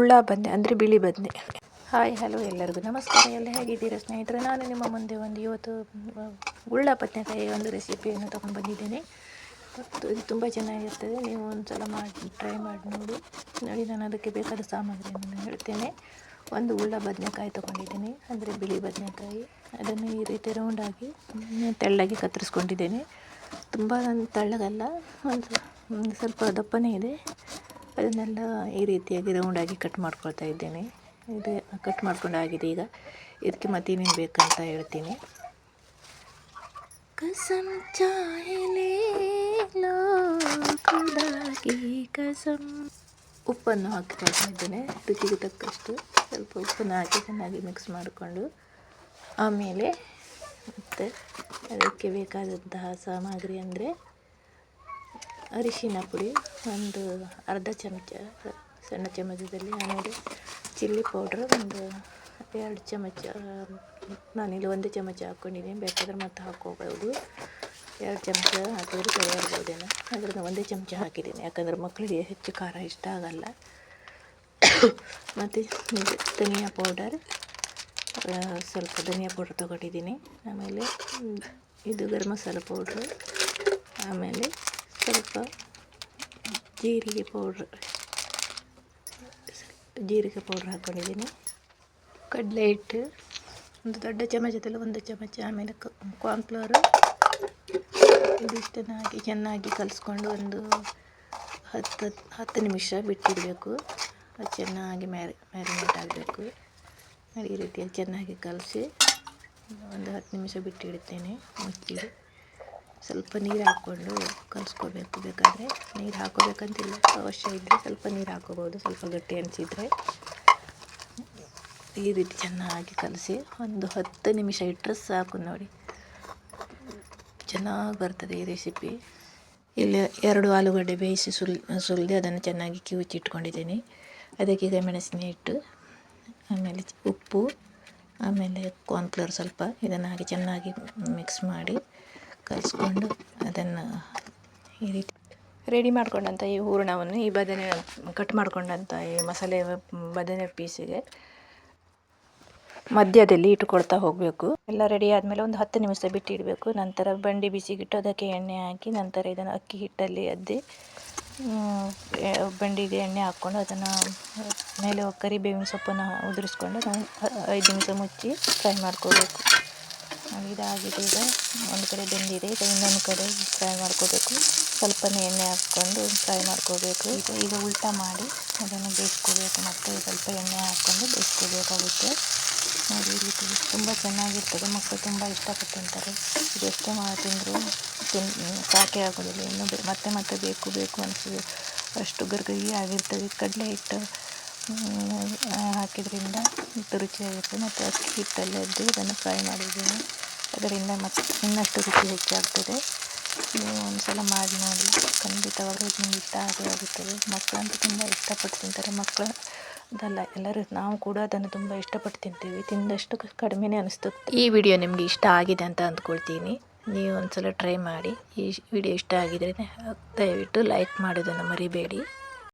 ಉಳ್ಳ ಬದನೆ ಅಂದರೆ ಬಿಳಿ ಬದನೆ ಹಾಯ್, ಹಲೋ ಎಲ್ಲರಿಗೂ ನಮಸ್ಕಾರ. ಎಲ್ಲ ಹೇಗಿದ್ದೀರಾ ಸ್ನೇಹಿತರೆ? ನಾನು ನಿಮ್ಮ ಮುಂದೆ ಒಂದು ಇವತ್ತು ಉಳ್ಳ ಬದನೆಕಾಯಿ ಒಂದು ರೆಸಿಪಿಯನ್ನು ತೊಗೊಂಡು ಬಂದಿದ್ದೇನೆ. ಮತ್ತು ಇದು ತುಂಬ ಚೆನ್ನಾಗಿರ್ತದೆ. ನೀವು ಒಂದು ಸಲ ಮಾಡಿ, ಟ್ರೈ ಮಾಡಿ ನೋಡಿ. ನೋಡಿ, ನಾನು ಅದಕ್ಕೆ ಬೇಕಾದ ಸಾಮಗ್ರಿಯನ್ನು ಹೇಳ್ತೇನೆ. ಒಂದು ಉಳ್ಳ ಬದನೆಕಾಯಿ ತೊಗೊಂಡಿದ್ದೀನಿ, ಅಂದರೆ ಬಿಳಿ ಬದನೆಕಾಯಿ. ಅದನ್ನು ಈ ರೀತಿ ರೌಂಡಾಗಿ ತೆಳ್ಳಗೆ ಕತ್ತರಿಸ್ಕೊಂಡಿದ್ದೇನೆ. ತುಂಬ ತೆಳ್ಳಗಲ್ಲ, ಒಂದು ಸ್ವಲ್ಪ ದಪ್ಪನೇ ಇದೆ. ಅದನ್ನೆಲ್ಲ ಈ ರೀತಿಯಾಗಿ ರೌಂಡಾಗಿ ಕಟ್ ಮಾಡ್ಕೊಳ್ತಾ ಇದ್ದೇನೆ ಇದು ಕಟ್ ಮಾಡ್ಕೊಂಡು ಆಗಿದೆ ಈಗ ಇದಕ್ಕೆ ಮತ್ತೇನೇನು ಬೇಕಂತ ಹೇಳ್ತೀನಿ कसम चाहे ले लो खुदा की कसम ಉಪ್ಪನ್ನು ಹಾಕಿಕೊಳ್ತಾ ಇದ್ದೇನೆ ರುಚಿಗೆ ತಕ್ಕಷ್ಟು ಸ್ವಲ್ಪ ಉಪ್ಪನ್ನು ಹಾಕಿ ಚೆನ್ನಾಗಿ ಮಿಕ್ಸ್ ಮಾಡಿಕೊಂಡು ಆಮೇಲೆ ಮತ್ತು ಅದಕ್ಕೆ ಬೇಕಾದಂತಹ ಸಾಮಗ್ರಿ ಅಂದರೆ ಅರಿಶಿನ ಪುಡಿ, ಒಂದು ಅರ್ಧ ಚಮಚ ಸಣ್ಣ ಚಮಚದಲ್ಲಿ ಆಮೇಲೆ ಚಿಲ್ಲಿ ಪೌಡ್ರ್, ಒಂದು ಎರಡು ಚಮಚ ನಾನಿಲ್ಲಿ ಒಂದು ಚಮಚ ಹಾಕ್ಕೊಂಡಿದ್ದೀನಿ. ಬೇಕಾದ್ರೆ ಮತ್ತೆ ಹಾಕ್ಕೋಬೋದು. ಎರಡು ಚಮಚ ಹಾಕಿದ್ರೆ ಸರಿ ಆಗ್ಬೋದೇನೋ ಆದರೆ ನಾನು ಒಂದೇ ಚಮಚ ಹಾಕಿದ್ದೀನಿ. ಯಾಕಂದರೆ ಮಕ್ಕಳಿಗೆ ಹೆಚ್ಚು ಖಾರ ಇಷ್ಟ ಆಗಲ್ಲ. ಮತ್ತು ಧನಿಯಾ ಪೌಡರ್. ಸ್ವಲ್ಪ ಧನಿಯಾ ಪೌಡ್ರ್ ತೊಗೊಂಡಿದ್ದೀನಿ. ಆಮೇಲೆ ಇದು ಗರಂ ಮಸಾಲೆ ಪೌಡ್ರು. ಆಮೇಲೆ ಸ್ವಲ್ಪ ಜೀರಿಗೆ ಪೌಡ್ರ್ ಜೀರಿಗೆ ಪೌಡ್ರ್ ಹಾಕ್ಕೊಂಡಿದ್ದೀನಿ ಕಡಲೆ ಹಿಟ್ಟು, ಒಂದು ದೊಡ್ಡ ಚಮಚದಲ್ಲಿ ಒಂದು ಚಮಚ ಆಮೇಲೆ ಕಾರ್ನ್ಫ್ಲವರು ಇದಿಷ್ಟನ್ನು ಹಾಕಿ ಚೆನ್ನಾಗಿ ಕಲಿಸ್ಕೊಂಡು ಒಂದು ಹತ್ತು ಹತ್ತು ನಿಮಿಷ ಬಿಟ್ಟಿಡಬೇಕು ಅದು ಚೆನ್ನಾಗಿ ಮ್ಯಾರಿ, ಮ್ಯಾರಿನೇಟ್ ಆಗಬೇಕು. ಈ ರೀತಿಯಲ್ಲಿ ಚೆನ್ನಾಗಿ ಕಲಸಿ ಒಂದು ಹತ್ತು ನಿಮಿಷ ಬಿಟ್ಟಿಡ್ತೇನೆ ಮುಚ್ಚಿ ಸ್ವಲ್ಪ ನೀರು ಹಾಕ್ಕೊಂಡು ಕಲಿಸ್ಕೋಬೇಕು. ಬೇಕಾದರೆ ನೀರು ಹಾಕೋಬೇಕಂತಿಲ್ಲ. ಅವಶ್ಯ ಇದ್ದರೆ ಸ್ವಲ್ಪ ನೀರು ಹಾಕೋಬೋದು. ಸ್ವಲ್ಪ ಗಟ್ಟಿ ಅನಿಸಿದರೆ. ಈ ರೀತಿ ಚೆನ್ನಾಗಿ ಕಲಸಿ ಒಂದು ಹತ್ತು ನಿಮಿಷ ಇಟ್ಟರೆ ಸಾಕು ನೋಡಿ. ಚೆನ್ನಾಗಿ ಬರ್ತದೆ ಈ ರೆಸಿಪಿ ಇಲ್ಲಿ ಎರಡು ಆಲೂಗಡ್ಡೆ ಬೇಯಿಸಿ ಸುಲ್, ಸುಲಿದು ಅದನ್ನು ಚೆನ್ನಾಗಿ ಕಿವುಚಿ ಇಟ್ಕೊಂಡಿದ್ದೀನಿ. ಅದಕ್ಕೆ ಮೆಣಸಿನ ಹಿಟ್ಟು, ಆಮೇಲೆ ಉಪ್ಪು, ಆಮೇಲೆ ಕಾರ್ನ್ಫ್ಲವರ್ ಸ್ವಲ್ಪ ಇದನ್ನು ಹಾಕಿ ಚೆನ್ನಾಗಿ ಮಿಕ್ಸ್ ಮಾಡಿ ಕಲಿಸ್ಕೊಂಡು ಅದನ್ನು ಈ ರೀತಿ ರೆಡಿ ಮಾಡ್ಕೊಂಡಂಥ ಈ ಹೂರಣವನ್ನು, ಈ ಬದನೆ ಕಟ್ ಮಾಡ್ಕೊಂಡಂಥ ಈ ಮಸಾಲೆ ಬದನೆ ಪೀಸಿಗೆ ಮಧ್ಯದಲ್ಲಿ ಇಟ್ಟುಕೊಳ್ತಾ ಹೋಗಬೇಕು. ಎಲ್ಲ ರೆಡಿ ಆದಮೇಲೆ ಒಂದು ಹತ್ತು ನಿಮಿಷ ಬಿಟ್ಟು ಇಡಬೇಕು. ನಂತರ ಬಂಡಿ ಬಿಸಿಗಿಟ್ಟು ಅದಕ್ಕೆ ಎಣ್ಣೆ ಹಾಕಿ, ನಂತರ ಇದನ್ನು ಅಕ್ಕಿ ಹಿಟ್ಟಲ್ಲಿ ಅದ್ದಿ ಬಂಡಿಗೆ ಎಣ್ಣೆ ಹಾಕ್ಕೊಂಡು ಅದನ್ನು ಮೇಲೆ ಕರಿಬೇವಿನ ಸೊಪ್ಪನ್ನು ಉದುರಿಸ್ಕೊಂಡು ಐದು ನಿಮಿಷ ಮುಚ್ಚಿ ಫ್ರೈ ಮಾಡ್ಕೋಬೇಕು. ಇದಾಗಿದೆ. ಈಗ ಒಂದು ಕಡೆ ಬೆಂದಿದೆ. ಈಗ ಇನ್ನೊಂದು ಕಡೆ ಫ್ರೈ ಮಾಡ್ಕೋಬೇಕು. ಸ್ವಲ್ಪನೇ ಎಣ್ಣೆ ಹಾಕ್ಕೊಂಡು ಫ್ರೈ ಮಾಡ್ಕೋಬೇಕು. ಈಗ ಈಗ ಉಲ್ಟಾ ಮಾಡಿ ಅದನ್ನು ಬೇಯಿಸ್ಕೋಬೇಕು. ಮತ್ತು ಸ್ವಲ್ಪ ಎಣ್ಣೆ ಹಾಕ್ಕೊಂಡು ಬೇಯಿಸ್ಕೋಬೇಕಾಗುತ್ತೆ. ನೋಡಿ ರೀತಿ ತುಂಬ ಚೆನ್ನಾಗಿರ್ತದೆ. ಮಕ್ಕಳು ತುಂಬ ಇಷ್ಟಪಟ್ಟು ತಿಂತಾರೆ. ಇದು ಎಷ್ಟೇ ಮಾಡಿ ತಿಂದರೂ ತಿನ್, ಸಾಕೆ ಆಗೋದಿಲ್ಲ. ಇನ್ನೂ ಮತ್ತೆ ಮತ್ತೆ ಬೇಕು ಬೇಕು ಅನಿಸ್ತದೆ ಅಷ್ಟು ಗರ್ಗರಿ ಆಗಿರ್ತದೆ. ಕಡಲೆ ಹಿಟ್ಟು ಹಾಕಿದ್ರಿಂದ ಮತ್ತು ರುಚಿಯಾಗಿರ್ತದೆ. ಮತ್ತು ಅಕ್ಕಿ ಹಿಟ್ಟಲ್ಲಿ ಅದ್ದು ಇದನ್ನು ಫ್ರೈ ಮಾಡಿದ್ದೀನಿ. ಅದರಿಂದ ಮತ್ತೆ ಇನ್ನಷ್ಟು ರುಚಿ ಹೆಚ್ಚಾಗ್ತದೆ ನೀವು ಒಂದು ಸಲ ಮಾಡಿ ನೋಡಿ. ಖಂಡಿತವಾಗಲೂ ನಿಮ್ಗೆ ಇಷ್ಟ ಆಗೇ ಆಗುತ್ತದೆ ಮಕ್ಕಳಂತೂ ತುಂಬ ಇಷ್ಟಪಟ್ಟು ತಿಂತಾರೆ. ಮಕ್ಕಳು ಅದಲ್ಲ ಎಲ್ಲರೂ ನಾವು ಕೂಡ ಅದನ್ನು ತುಂಬ ಇಷ್ಟಪಟ್ಟು ತಿಂತೀವಿ. ತಿಂದಷ್ಟು ಕಡಿಮೆನೇ ಅನಿಸ್ತದೆ ಈ ವಿಡಿಯೋ ನಿಮಗೆ ಇಷ್ಟ ಆಗಿದೆ ಅಂತ ಅಂದ್ಕೊಳ್ತೀನಿ. ನೀವು ಒಂದ್ಸಲ ಟ್ರೈ ಮಾಡಿ. ಈ ವಿಡಿಯೋ ಇಷ್ಟ ಆಗಿದ್ರೆ ದಯವಿಟ್ಟು ಲೈಕ್ ಮಾಡೋದನ್ನು ಮರಿಬೇಡಿ.